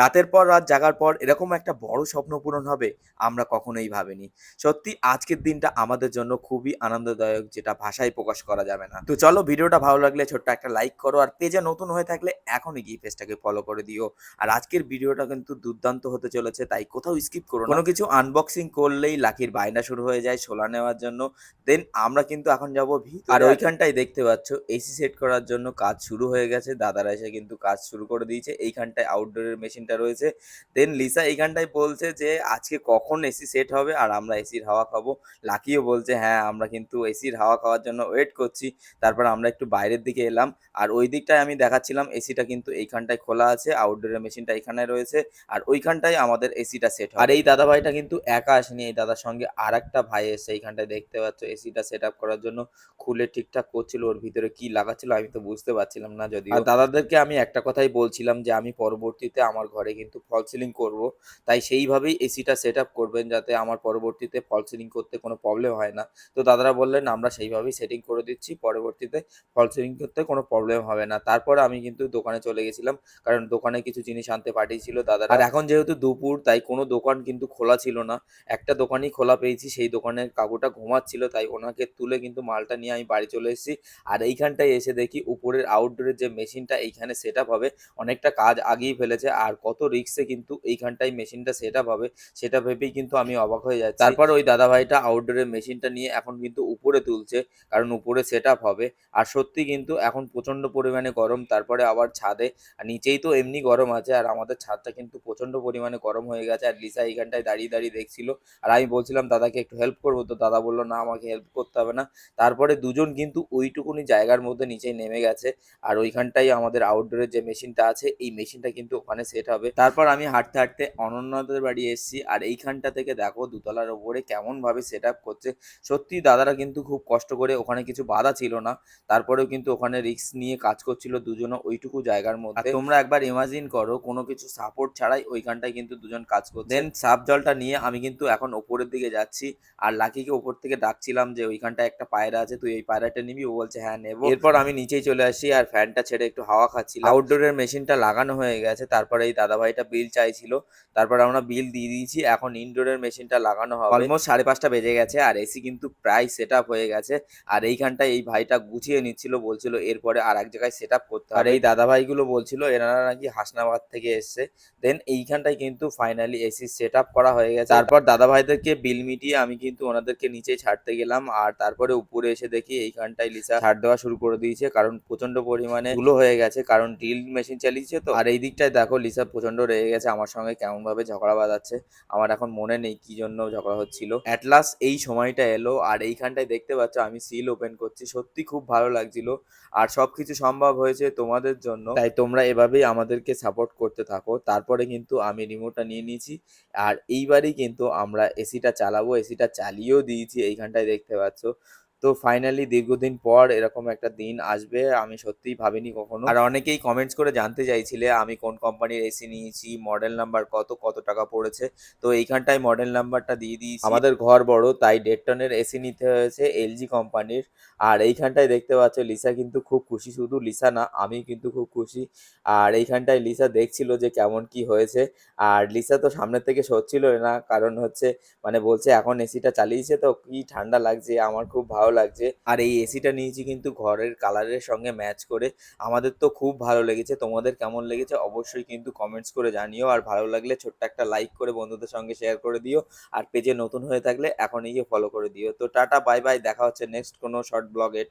রাতের পর রাত জাগার পর এরকম একটা বড় স্বপ্ন পূরণ হবে আমরা কখনোই ভাবিনি। সত্যি, আজকের দিনটা আমাদের জন্য খুবই আনন্দদায়ক যেটা ভাষায় প্রকাশ করা যাবে না। তো চলো ভিডিওটা ভালো লাগলে ছোট্ট একটা লাইক করো আর পেজে নতুন হয়ে থাকলে এখনই গিয়ে পেজটাকে ফলো করে দিও। আর আজকের ভিডিওটা কিন্তু দুর্দান্ত হতে চলেছে, তাই কোথাও স্কিপ করো কোনো কিছু আনবক্সিং করলেই লাকির বায়না শুরু হয়ে যায় সোলা নেওয়ার জন্য। দেন আমরা কিন্তু এখন যাব আর ওইখানটাই দেখতে পাচ্ছ এসি সেট করার জন্য কাজ শুরু হয়ে গেছে। দাদারা এসে কিন্তু কাজ শুরু করে দিয়েছে। এইখানটায় আউটডোরের মেশিনটা রয়েছে। দেন লিসা এইখানটায় বলছে যে, আজকে কখন এসি সেট হবে আর আমরা এসির হাওয়া খাব? লাকিও বলছে হ্যাঁ আমরা কিন্তু এসির হাওয়া খাওয়ার জন্য ওয়েট করছি। তারপর আমরা একটু বাইরের দিকে এলাম আর ওই দিকটায় আমি দেখাচ্ছিলাম, এসিটা কিন্তু এইখানটায় খোলা আছে আউটডোরের মেশিনটা এখানে রয়েছে আর ওইখানটায় আমাদের এসিটা সেট আর এই দাদা ভাইটা কিন্তু একা আসেনি, এই দাদার সঙ্গে আর একটা ভাই এসে এইখানটায় দেখতে পাচ্ছ, এসিটা সেট আপ করার জন্য। খুলে ঠিকঠাক করছিল, ওর ভিতরে কি লাগাচ্ছিল আমি তো বুঝতে পারছিলাম না যদি দাদাদেরকে আমি একটা কথাই বলছিলাম যে, আমি পরবর্তীতে আমার ঘরে কিন্তু ফল সিলিং করব। তাই সেইভাবেই এসিটা সেট আপ করবেন যাতে আমার পরবর্তীতে ফল সিলিং করতে কোনো প্রবলেম হয় না। তো দাদারা বললেন, আমরা সেইভাবেই সেটিং করে দিচ্ছি, পরবর্তীতে ফল সিলিং করতে কোনো প্রবলেম হবে না। তারপর আমি কিন্তু দোকানে চলে গেছিলাম, কারণ দোকানে কিছু জিনিস আনতে পাঠিয়েছিল দাদারা। আর এখন যেহেতু দুপুর, তাই কোনো দোকান কিন্তু খোলা ছিল না। একটা দোকানই খোলা পেয়েছি, সেই দোকানের কাকুটা ঘুমাচ্ছিল, তাই ওনাকে তুলে কিন্তু মালটা নিয়ে আমি বাড়ি চলে এসেছি। আর এইখানটায় এসে দেখি উপরের আউটডোরের যে মেশিনটা এইখানে সেট হবে। অনেকটা কাজ আগিয়ে ফেলেছে, আর কত রিক্সে কিন্তু এইখানটায় মেশিনটা সেট আপ হবে, সেটা ভেবেই কিন্তু আমি অবাক হয়ে যাচ্ছি। তারপর ওই দাদা ভাইটা আউটডোরের মেশিনটা নিয়ে এখন কিন্তু উপরে তুলছে, কারণ উপরে সেট আপ হবে। আর সত্যি কিন্তু এখন প্রচণ্ড পরিমাণে গরম, তারপরে আবার ছাদে, আর নিচেই তো এমনি গরম আছে, আর আমাদের ছাদটা কিন্তু প্রচণ্ড পরিমাণে গরম হয়ে গেছে, আর লিসা এইখানটায় দাঁড়িয়ে দাঁড়িয়ে দেখছিল। আর আমি বলছিলাম, দাদাকে একটু হেল্প করব? তো দাদা বলল, না, আমাকে হেল্প করতে হবে না। তারপরে দুজন কিন্তু ওইটুকুনি জায়গার মধ্যে নিচে নেমে গেছে। আর ওইখানটাই আমাদের আউটডোরের যে মেশিনটা আছে, এই মেশিনটা কিন্তু ওখানে সেট হবে। তারপর আমি হাঁটতে হাঁটতে অনন্যদের বাড়ি এসেছি আর এইখানটা থেকে দেখো দুতলার ওপরে কেমন ভাবে সেট আপ করছে। সত্যি দাদারা কিন্তু খুব কষ্ট করে ওখানে কিছু বাধা ছিল না। তারপরেও কিন্তু ওখানে রিস্ক নিয়ে কাজ করছিল দুজনে ওইটুকু জায়গার মধ্যে। তোমরা একবার ইমাজিন করো, কোনো কিছু সাপোর্ট ছাড়াই ওইখানটায় কিন্তু দুজন কাজ করছে। দেন সাপ জলটা নিয়ে আমি কিন্তু এখন ওপরের দিকে যাচ্ছি আর লাকিকে ওপর থেকে ডাকছিলাম যে ওইখানটায় একটা পায়রা আছে, তুই এই পায়রাটা নিবি? ও বলছে হ্যাঁ নেব। এরপর আমি নিচেই চলে আসি আর ফ্যানটা ছেড়ে একটু হাওয়া খাচ্ছি আউটডোরের মেশিনটা লাগানো হয়ে গেছে। তারপরে এই দাদা ভাইটা বিল চাইছিল তারপর আমরা বিল দিয়ে দিয়েছি এখন ইনডোরের মেশিনটা লাগানো হবে। অলমোস্ট সাড়ে পাঁচটা বেজে গেছে আর এসি কিন্তু প্রায় সেট আপ হয়ে গেছে আর এইখানটায় এই ভাইটা গুছিয়ে নিচ্ছিল বলছিল এরপরে আর এক জায়গায় সেট আপ করতে আর এই দাদা ভাইগুলো বলছিল এনারা নাকি হাসনাবাদ থেকে এসছে। দেন এইখানটায় কিন্তু ফাইনালি এসি সেট আপ করা হয়ে গেছে। তারপর দাদা ভাইদেরকে বিল মিটিয়ে আমি কিন্তু ওনাদেরকে নিচে ছাড়তে গেলাম আর তারপরে উপরে এসে দেখি এইখানটায় লিসা ছাড় দেওয়া শুরু করে দিয়েছে কারণ প্রচণ্ড পরিমাণে ধুলো হয়ে গেছে কারণ ড্রিল মেশিন চালিয়েছে তো। আর এই দিকটায় দেখো লিসা প্রচণ্ড রেগে গেছে, আমার সঙ্গে কেমন ভাবে ঝগড়া বাঁধাচ্ছে, আমার এখন মনে নেই কি জন্য ঝগড়া হচ্ছিল। অ্যাট লাস্ট এই সময়টা এলো, আর এইখানটায় দেখতে পাচ্ছ আমি সিল ওপেন করছি, সত্যি খুব ভালো লাগছিল। আর সবকিছু সম্ভব হয়েছে তোমাদের জন্য। তাই তোমরা এভাবেই আমাদেরকে সাপোর্ট করতে থাকো। তারপরে কিন্তু আমি রিমোটটা নিয়ে নিয়েছি, আর এইবারই কিন্তু আমরা এসিটা চালাবো এসিটা চালিয়েও দিয়েছি, এইখানটায় দেখতে পাচ্ছ। তো ফাইনালি দীর্ঘদিন পর এরকম একটা দিন আসবে, আমি সত্যিই ভাবিনি কখনো। আর অনেকেই কমেন্টস করে জানতে চাইছিলে, আমি কোন কোম্পানির এসি নিয়েছি মডেল নাম্বার কত কত টাকা পড়েছে? তো এইখানটায় মডেল নাম্বারটা দিয়ে দিয়েছি। আমাদের ঘর বড়, তাই দেড় টনের এসি নিতে হয়েছে এলজি কোম্পানির আর এইখানটায় দেখতে পাচ্ছ লিসা কিন্তু খুব খুশি, শুধু লিসা না আমি কিন্তু খুব খুশি। আর এইখানটায় লিসা দেখছিল যে কেমন কি হয়েছে। আর লিসা তো সামনের থেকে সরছিল না, কারণ হচ্ছে মানে বলছে এখন এসিটা চালিয়েছে, তো কি ঠান্ডা লাগছে, আমার খুব ভালো লাগছে। আর এই এসিটা নিয়েছি কিন্তু ঘরের কালারের সঙ্গে ম্যাচ করে। আমাদের তো খুব ভালো লেগেছে। তোমাদের কেমন লেগেছে অবশ্যই কিন্তু কমেন্টস করে জানিও। আর ভালো লাগলে ছোট্ট একটা লাইক করে বন্ধুদের সঙ্গে শেয়ার করে দিও। আর পেজে নতুন হয়ে থাকলে এখনই গিয়ে ফলো করে দিও। তো টাটা বাই বাই দেখা হচ্ছে নেক্সট কোনো শর্ট ব্লগে